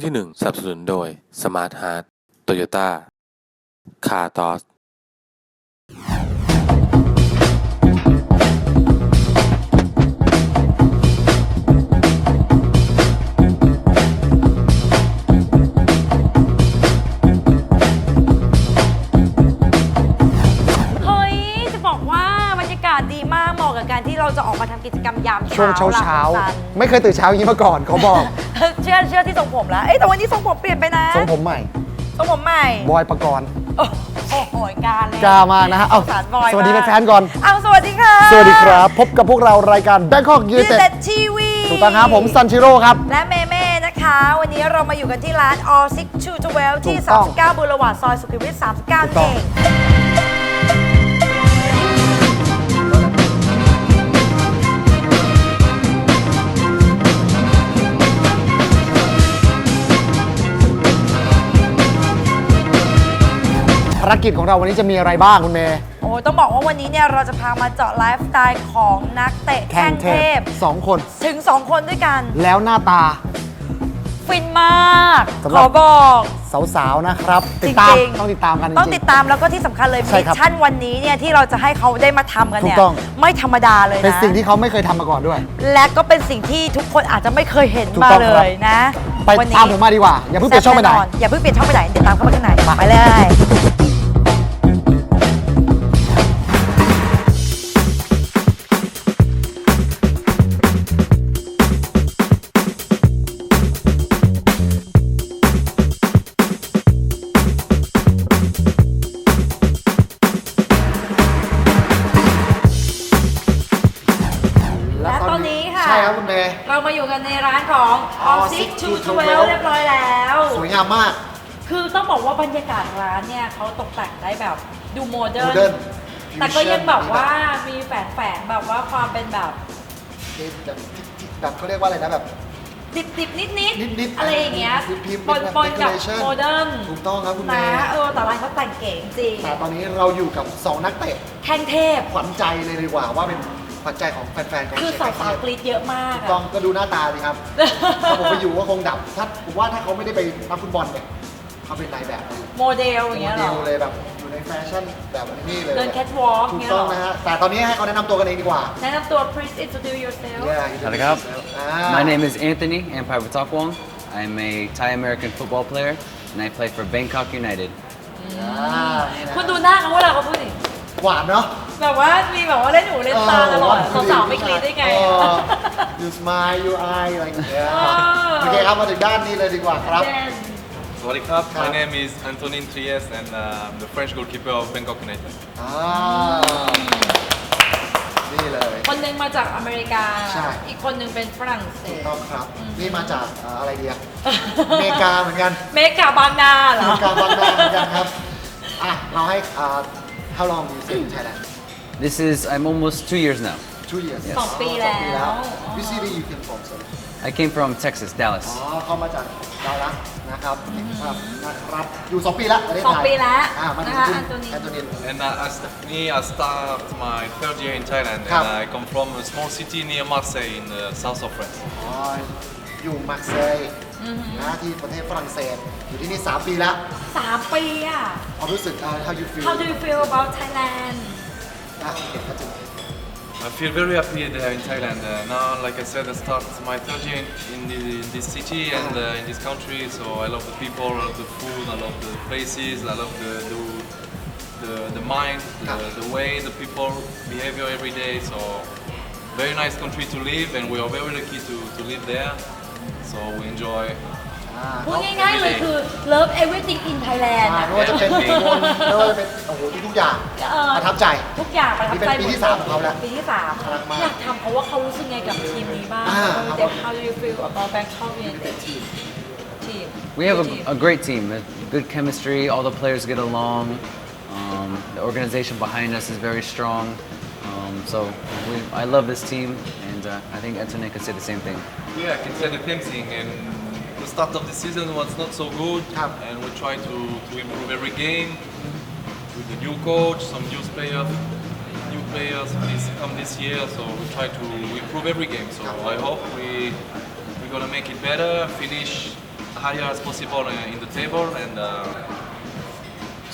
งที่ 1 สนับสนุนโดย Smart Heart Toyota Car t o s เราจะออกมาทำกิจกรรมยามช่วงเช้าเช้าเช้าหลังวันๆไม่เคยตื่นเช้าอย่างนี้มาก่อนเขาบอกจันทร์เชื่อเชื่อที่ทรงผมแล้วเอ้ยแต่วันนี้ทรงผมเปลี่ยนไปนะทรงผมใหม่ ทรงผมใหม่ บอยประกรณ์โอ้โหการเลยกล้ามากนะฮะเอาสงสารบอยสวัสดีมากแฟนๆก่อน เอาสวัสดีค่ะสวัสดีครับ พบกับพวกเรารายการ Bangkok ยู United เต็ดทีวีถูกต้องครับผมซันชิโร่ครับ และเมเม่นะคะ วันนี้เรามาอยู่กันที่ร้าน All Six to Twelve ที่ ถูกต้อง39บุรวาดซอยสุขุมวิท39ถูกนั่นต้เออง งารกิจของเราวันนี้จะมีอะไรบ้างคุณเมย์ โอ้ยต้องบอกว่าวันนี้เนี่ยเราจะพามาเจาะไลฟ์สไตล์ของนักเตะแข้งเทพสองคน ถึง 2 คนด้วยกัน แล้วหน้าตา ฟินมากสำหขรับอบอก สาวๆนะครับ ติดตามจริงๆ ต้องติดตามกันจต้องริติงดตามแล้วก็ที่สำคัญเลยใช่มิชครับชั่นวันนี้เนี่ยที่เราจะให้เขาได้มาทำกันเนี่ยถูกต้อง ไม่ธรรมดาเลยๆเป็นนะสิ่งที่เขาไม่เคยทำมาก่อนด้วย และก็เป็นสิ่งที่ทุกคนอาจจะไม่เคยเห็นถูกมาต้องเลครับ ยนะไปวันนี้ตามผมมาดีกว่า อย่าเพิ่งเปลี่ยนช่องไปไหน แซ่บแอย่าเพิ่งเปลี่ยนช่องไปไหนเดี๋ยวตามเข้าไปข้างในไปเลย มมาก คือต้องบอกว่าบรรยากาศร้านเนี่ยเขาตกแต่งได้แบบดูโมเดิร์น Modern แต่ก็ยังแบบ Fusion ว่ามีแฝงแฝงๆแบบว่าความเป็นแบบแบบแบบเขาเรียกว่าอะไรนะแบบดิบดิบนิดนิดนิดๆอะไรอย่างเงี้ยพิมพ์ๆปนปนกับ decoration โมเดิร์นถูกต้องครับคุณเมนะย์เออแต่ร้านเขาแต่งเก๋จริงแต่ตอนนี้เราอยู่กับ2นักเตะแข้งเทพ ขวัญใจเลยดีกว่าว่าเป็น ขวัญใจของแฟนๆของคือเชียสาวร์สาวๆกรีดเยอะมากถูกอะต้องก็ดูหน้าตาดีครับ ถ้าผมไปอยู่ก็คงดับถ้าผมว่าถ้าเขาไม่ได้ไปนักฟุตบอลเนี่ยเขาเป็นนายแบบเลยโมเดลอย่างเงี้ยเหรดีอลเลยแบบอยู่ในแฟชั่นแบบนี้เลยเดินแคทวอล์กถูกเงี้ยต้เหอรงอนะฮะแต่ตอนนี้ให้เขาแนะนำตัวกันเองดีกว่า แนะนำตัว please introduce yourself Yeah, you สวัสดีครับ อ่า My name is Anthony Ampaiwatakwong. I'm a Thai American football player and I play for Bangkok United. อ่านี่นะคุณดูหน้าเขาเวลาเขาพูดดิ หวานเนาะ แบบว่ามีแบบว่าเล่นหูเล่นตาตลอดสาวๆไม่กรีดได้ไงเออะอ you smile you eye อะไรอย่างเงี้ยเออโอเคครับมาถึงด้านนี้เลยดีกว่าครับ Sawadee krap. Krap. My name is Antonin Trieste and uh, I'm the French goalkeeper of Bangkok United. อ่านี่เลยคนหนึ่งมาจากอเมริกาใช่อีกคนหนึ่งเป็นฝรั่งเศถูกสต้องครับ นี่มาจากเอ่ออะไรดีอะอเมริกาเหมือนกัน เมกาบางนาเหรอ อเมริกาบางนาเหมือนกันครับ อะ เราให้อ่า how long do you stay in Thailand This is, I'm almost two years now. two years สองปีแล้ว สองปีแล้ว you see the you can from sorry I came from Texas, Dallas. อ๋อ เข้ามาจากดาลัสนะครับครับนะครับ อยู่ 2 ปีแล้วประเทศไทย สองปีแล้ว อ่ามาถึง นะคะ คุณ อันโตนิน แอนโทนิน And uh, as me, I start my third year in Thailand Krap. and I come from a small city near Marseille in the south of France. อ๋อ อยู่มาร์เซย์นะที่ประเทศฝรั่งเศส อยู่ที่นี่ 3 ปีแล้ว สามปีอะ ความรู้สึกอ่า how you feel How do you feel about Thailand อ่ะเด็กก็จะ I feel very happy there in Thailand. Uh, now, like I said, I start my third year in, in, the, in this city and uh, in this country. So I love the people, I love the food, I love the places, I love the the, the, the mind, the, the way the people behavior every day. So very nice country to live, and we are very lucky to, to live there. So we enjoy อ่า พูดง่ายๆเลยคือ love everything in Thailand อ่า อะ ไม่ว่าจะเป็นคนไม่ว่าจะเป็นโอ้โหทุกอย่าง เออ ประทับใจ ทุกอย่างประทับใจ นี่เป็นปี หมด ที่สามของเขาแล้ว ปีที่สาม น่ารักมาก อยากถามเขาว่าเขารู้สึกไงกับทีมนี้บ้าง อ่า เดี๋ยว How do you feel about Bangkok United ทีม team We have team a, a great team, a good chemistry, all the players get along. Um, the organization behind us is very strong. Um, so we, I love this team, and uh, I think Antonio could say the same thing. Yeah, I can say the same thing. And the start of the season was not so good, and we try to, to improve every game with the new coach, some new players, new players this, come this year. So we try to improve every game. So I hope we we're gonna make it better, finish higher as possible uh, in the table, and. Uh,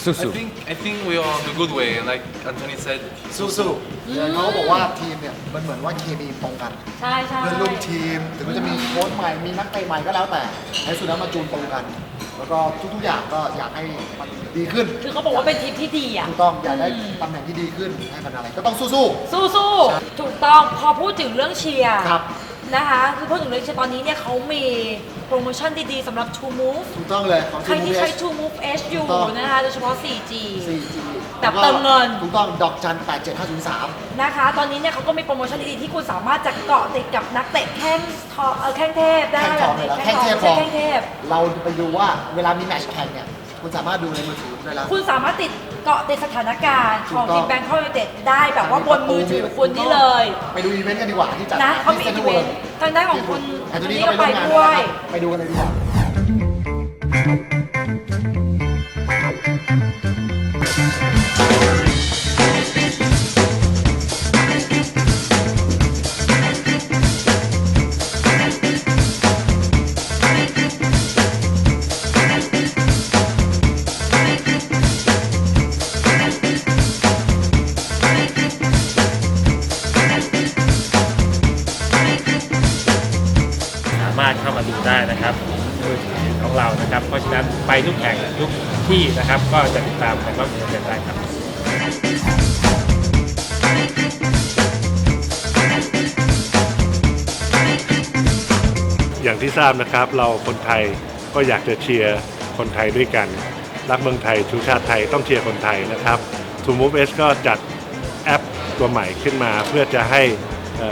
I Susu. think I think we are on the good way. And like Anthony said, สู้ๆเดี๋ยวเขาบอกว่าทีมเนี่ยมันเหมือนว่าเคมีตรงกัน ใช่ใช่เพื่อนร่วมทีมถึงมันจะมีโค้ชใหม่มีนักเตะใหม่ก็แล้วแต่ในสุดแล้วมาจูนตรงกัน แล้วก็ทุกๆอย่างก็อยากให้มันดีขึ้นคือเขาบอกว่าเป็นทีมที่ดีอะ ถูกต้องอยากได้ตำแหน่งที่ดีขึ้นให้มันอะไรก็ต้องสู้ สู้ๆ ถูกต้อง พอพูดถึงเรื่องเชียร์ ครับ นะคะคือพูดถึงเรื่องเชียร์ตอนนี้เนี่ยเขามีโปรโมชั่นดีๆสำหรับ True Move ๆถูกต้องเลยของ ใครที่ใช้ T-Move True Move H อยู่ถูกต้องนะคะโดยเฉพาะ 4G 4G แบบเติมเงิน ถูกต้องดอกจัน 87503 นะคะ ตอนนี้เนี่ยเขาก็มีโปรโมชั่นดีๆที่คุณสามารถจะเกาะติดกับนักเตะแข้งทองเออแข้งเทพได้แข่งทองเลยแล้วแข้แข่งงทเทองพพอแข้งเทพ เราไปดูว่าเวลามีแมตช์แข่งเนี่ย คุณสามารถดูในมือถือได้แล้ว คุณสามารถติดเกาะติดสถานการณ์ของถูทีกมต้องแบงค์คอกยูไนเต็ดได้แบบว่าบนมือถือคุณนี่เลยไปดูอีเวนต์กันดีกว่าที่จัดนะเขามีที่อี Central เวน World ต์ทางด้านของคุณแอนโทอันนีนี้ก็ก็ไปไปร่วมงานด้วยนะครับไปดูกันเลยดีกว่า นะครับ เพราะฉะนั้นไปทุกแห่งทุกที่นะครับ ก็จะติดตามแต่ก็มีเกิดได้ครับอย่างที่ทราบนะครับ เราคนไทยก็อยากจะเชียร์คนไทยด้วยกัน รักเมืองไทยชูชาติไทยต้องเชียร์คนไทยนะครับ t o Move S ก็จัดแอปตัวใหม่ขึ้นมา เพื่อจะให้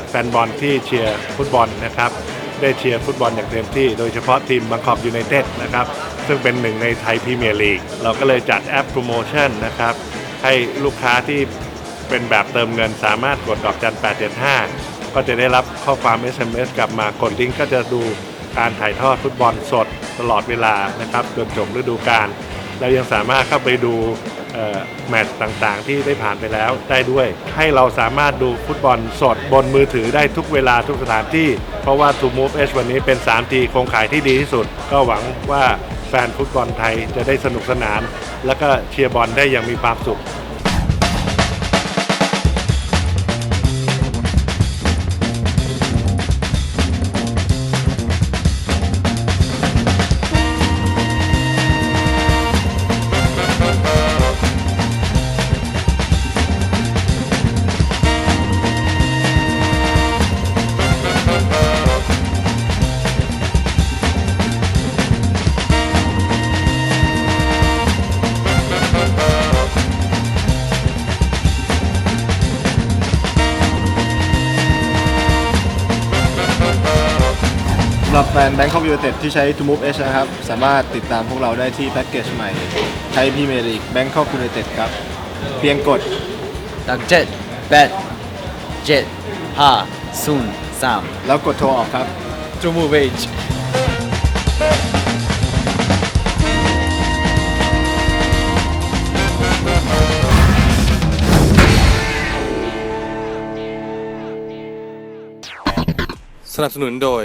แฟนบอลที่เชียร์ฟุตบอลนะครับ ได้เชียร์ฟุตบอลอย่างเต็มที่ โดยเฉพาะทีมบางกอกยูไนเต็ดนะครับซึ่งเป็นหนึ่งในไทยพรีเมียร์ลีก เราก็เลยจัดแอปโปรโมชั่นนะครับให้ลูกค้าที่เป็นแบบเติมเงินสามารถกดดอกจัน 875 ก็จะได้รับข้อความ SMS กลับมากดลิงก์ก็จะดูการถ่ายทอดฟุตบอลสดตลอดเวลานะครับจนจบฤดูกาลเรายังสามารถเข้าไปดูแมตช์ต่างๆ ที่ได้ผ่านไปแล้วได้ด้วย ให้เราสามารถดูฟุตบอลสดบนมือถือได้ทุกเวลาทุกสถานที่ เพราะว่า To Move H วันนี้เป็น 3G โครงข่ายที่ดีที่สุด ก็หวังว่าแฟนฟุตบอลไทยจะได้สนุกสนาน และก็เชียร์บอลได้อย่างมีความสุข นแบงคอกยูไนเต็ดที่ใช้ To Move H นะครับ สามารถติดตามพวกเราได้ที่แพ็กเกจใหม่ใช้พรีเมียร์ลีกแบงคอกยูไนเต็ดครับ เพียงกด Dak Jet, Bet, Jet, Ha, Sun, Sam. แล้วกดโทรออกครับ To move age. สนับสนุนโดย